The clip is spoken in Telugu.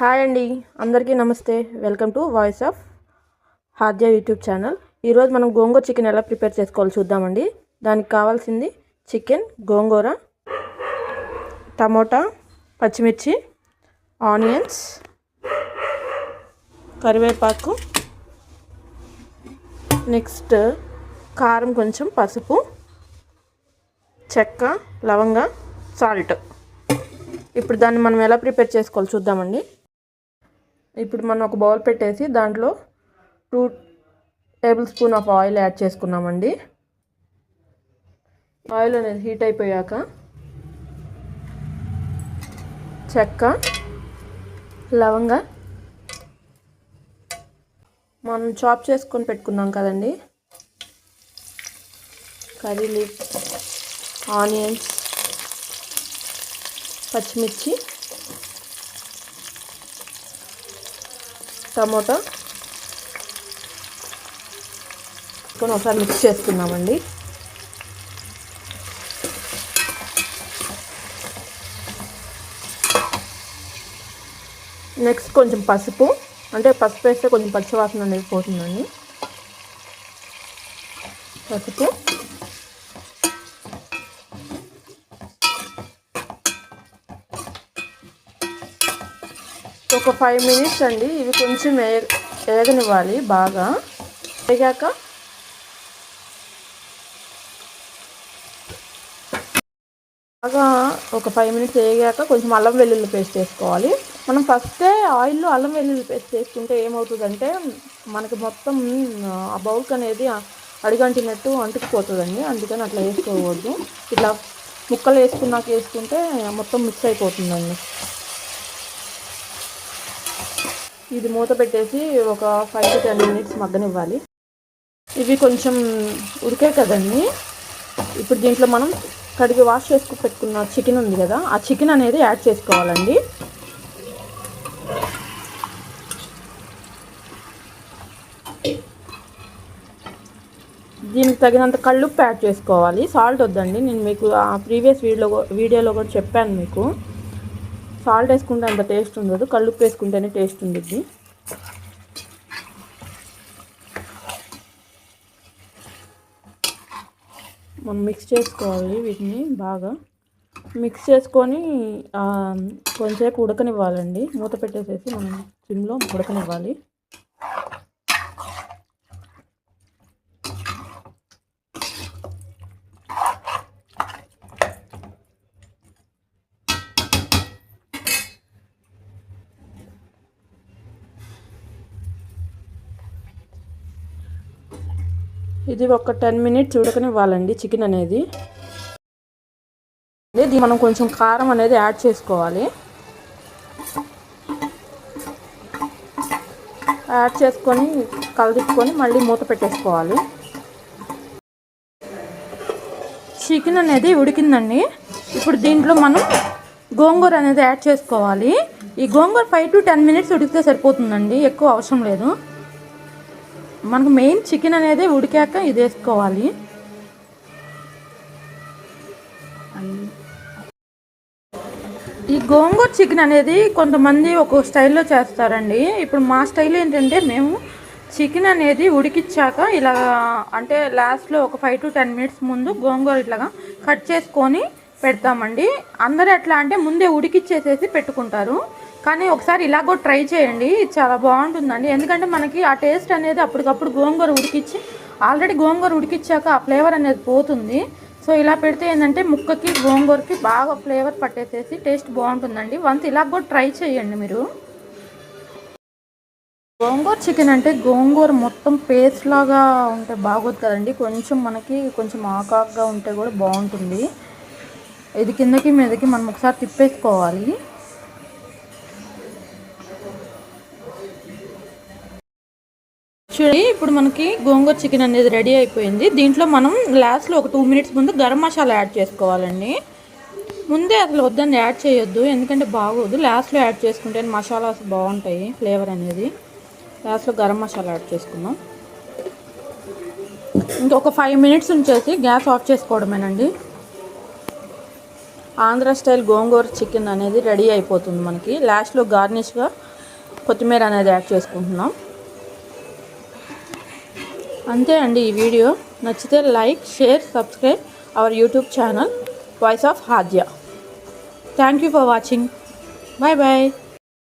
హాయ్ అండి. అందరికీ నమస్తే. Welcome to voice of Hadya YouTube channel. ఈరోజు మనం గోంగూర చికెన్ ఎలా ప్రిపేర్ చేసుకోవాలో చూద్దామండి. దానికి కావాల్సింది చికెన్ గోంగూర టమోటా పచ్చిమిర్చి ఆనియన్స్ కరివేపాకు నెక్స్ట్ కారం కొంచెం పసుపు చెక్క లవంగ సాల్ట్. ఇప్పుడు దాన్ని మనం ఎలా ప్రిపేర్ చేసుకోవాలో చూద్దామండి. ఇప్పుడు మనం ఒక బౌల్ పెట్టేసి దాంట్లో two table spoon of oil add చేసుకున్నామండి. ఆయిల్ అనేది హీట్ అయిపోయాక చెక్క లవంగ మనం చాప్ చేసుకొని పెట్టుకున్నాం కదండి. కర్రీ లీఫ్ ఆనియన్స్ పచ్చిమిర్చి టమోటా. కొన్ని ఒకసారి మిక్స్ చేసుకున్నామండి నెక్స్ట్ కొంచెం పసుపు. అంటే పసుపు వేస్తే కొంచెం పచ్చివాసన అనేది పోతుందండి. పసుపు. ఒక ఫైవ్ మినిట్స్ అండి. ఇవి కొంచెం ఏ వేగనివ్వాలి బాగా. వేగాక బాగా ఒక ఫైవ్ మినిట్స్ వేగాక కొంచెం అల్లం వెల్లుల్లి పేస్ట్ వేసుకోవాలి. మనం ఫస్టే ఆయిల్లో అల్లం వెల్లుల్లి పేస్ట్ వేసుకుంటే ఏమవుతుందంటే మనకి మొత్తం ఆ బౌల్క్ అనేది అడిగంటినట్టు అంటుకుపోతుందండి. అందుకని అట్లా వేసుకోకూడదు. ఇట్లా ముక్కలు వేసుకున్నాక వేసుకుంటే మొత్తం మిక్స్ అయిపోతుందండి. ఇది మూత పెట్టేసి ఒక ఫైవ్ టు టెన్ మినిట్స్ మగ్గనివ్వాలి. ఇవి కొంచెం ఉడికే కదండి. ఇప్పుడు దీంట్లో మనం కడిగి వాష్ చేసుకు పెట్టుకున్న చికెన్ ఉంది కదా ఆ చికెన్ అనేది యాడ్ చేసుకోవాలండి. దీనికి తగినంత కళ్ళుప్పు యాడ్ చేసుకోవాలి. సాల్ట్ వద్దండి. నేను మీకు ఆ ప్రీవియస్ వీడియోలో వీడియోలో కూడా చెప్పాను మీకు. సాల్ట్ వేసుకుంటే అంత టేస్ట్ ఉండదు కళ్ళుప్పు వేసుకుంటేనే టేస్ట్ ఉంటుంది మనం మిక్స్ చేసుకోవాలి వీటిని బాగా. మిక్స్ చేసుకొని కొంచెంసేపు ఉడకనివ్వాలండి. మూత పెట్టేసేసి మనం సిమ్లో ఉడకనివ్వాలి. ఇది ఒక టెన్ మినిట్స్ ఉడకనివ్వాలండి చికెన్ అనేది. ఇది మనం కొంచెం కారం అనేది యాడ్ చేసుకోవాలి. యాడ్ చేసుకొని కలదిప్పుకొని మళ్ళీ మూత పెట్టేసుకోవాలి. చికెన్ అనేది ఉడికిందండి. ఇప్పుడు దీంట్లో మనం గోంగూర అనేది యాడ్ చేసుకోవాలి. ఈ గోంగూర ఫైవ్ టు టెన్ మినిట్స్ ఉడికితే సరిపోతుందండి ఎక్కువ అవసరం లేదు. మనకు మెయిన్ చికెన్ అనేది ఉడికాక ఇది వేసుకోవాలి. ఈ గోంగూర చికెన్ అనేది కొంతమంది ఒక స్టైల్లో చేస్తారండి. ఇప్పుడు మా స్టైల్ ఏంటంటే మేము చికెన్ అనేది ఉడికిచ్చాక ఇలా అంటే లాస్ట్లో ఒక ఫైవ్ టు టెన్ మినిట్స్ ముందు గోంగూర ఇట్లాగా కట్ చేసుకొని పెడతామండి. అందరూ ఎట్లా అంటే ముందే ఉడికిచ్చేసేసి పెట్టుకుంటారు. కానీ ఒకసారి ఇలా కూడా ట్రై చేయండి. చాలా బాగుంటుందండి. ఎందుకంటే మనకి ఆ టేస్ట్ అనేది అప్పటికప్పుడు గోంగూర ఉడికిచ్చి ఆల్రెడీ గోంగూర ఉడికిచ్చాక ఆ ఫ్లేవర్ అనేది పోతుంది. సో ఇలా పెడితే ఏంటంటే ముక్కకి గోంగూరకి బాగా ఫ్లేవర్ పట్టేసేసి టేస్ట్ బాగుంటుందండి. వన్స్ ఇలా కూడా ట్రై చేయండి మీరు. గోంగూర చికెన్ అంటే గోంగూర మొత్తం పేస్ట్ లాగా ఉంటే బాగోదు కదండి. కొంచెం మనకి కొంచెం ఆకాక్గా ఉంటే కూడా బాగుంటుంది. ఇది కిందకి మీదకి మనం ఒకసారి తిప్పేసుకోవాలి. చూడండి ఇప్పుడు మనకి గోంగూర చికెన్ అనేది రెడీ అయిపోయింది. దీంట్లో మనం లాస్ట్లో ఒక టూ మినిట్స్ ముందు గరం మసాలా యాడ్ చేసుకోవాలండి. ముందే అసలు వద్దని యాడ్ చేయొద్దు ఎందుకంటే బాగోదు. లాస్ట్లో యాడ్ చేసుకుంటే మసాలాస్ బాగుంటాయి ఫ్లేవర్ అనేది. లాస్ట్లో గరం మసాలా యాడ్ చేసుకున్నాం ఇంకొక ఫైవ్ మినిట్స్ ఉంచేసి గ్యాస్ ఆఫ్ చేసుకోవడమేనండి. ఆంధ్ర స్టైల్ గోంగూర చికెన్ అనేది రెడీ అయిపోతుంది మనకి. లాస్ట్లో గార్నిష్గా కొత్తిమీర అనేది యాడ్ చేసుకుంటున్నాం. అంతే అండి ఈ వీడియో. నచ్చితే like share subscribe our YouTube channel voice of Hadya thank you for watching. Bye bye.